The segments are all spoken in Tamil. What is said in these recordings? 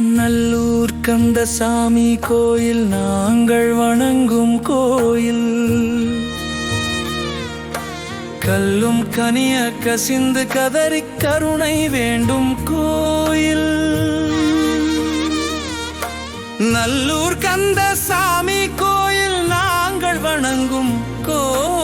நல்லூர் கந்தசாமி கோயில் நாங்கள் வணங்கும் கோயில். கல்லும் கனிய கசிந்து கதறி கருணை வேண்டும் கோயில். நல்லூர் கந்தசாமி கோயில் நாங்கள் வணங்கும் கோயில்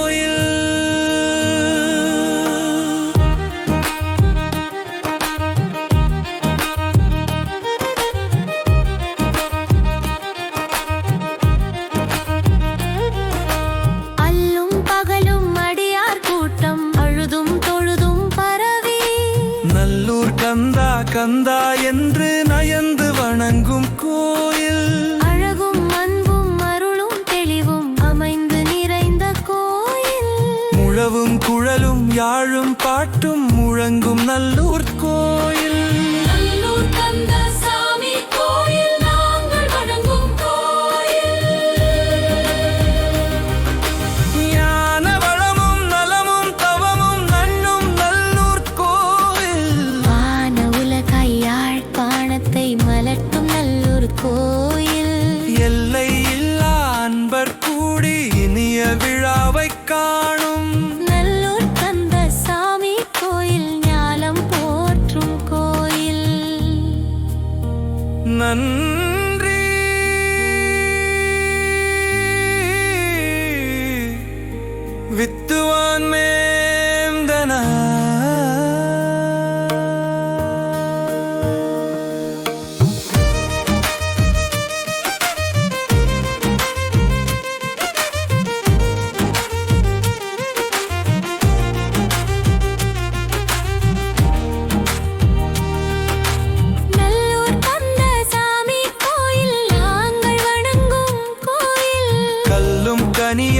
நல்லூர் கந்தா கந்தா என்று நயந்து வணங்கும் கோயில். அழகும் அன்பும் அருளும் தெளிவும் அமைந்து நிறைந்த கோயில். முழவும் குழலும் யாழும் பாட்டும் முழங்கும் நல்லூர் கோயில்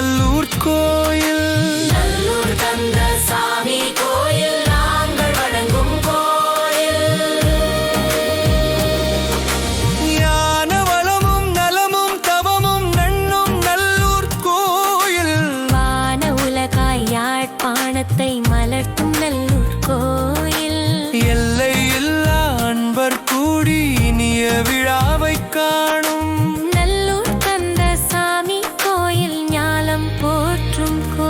Lurtko don't go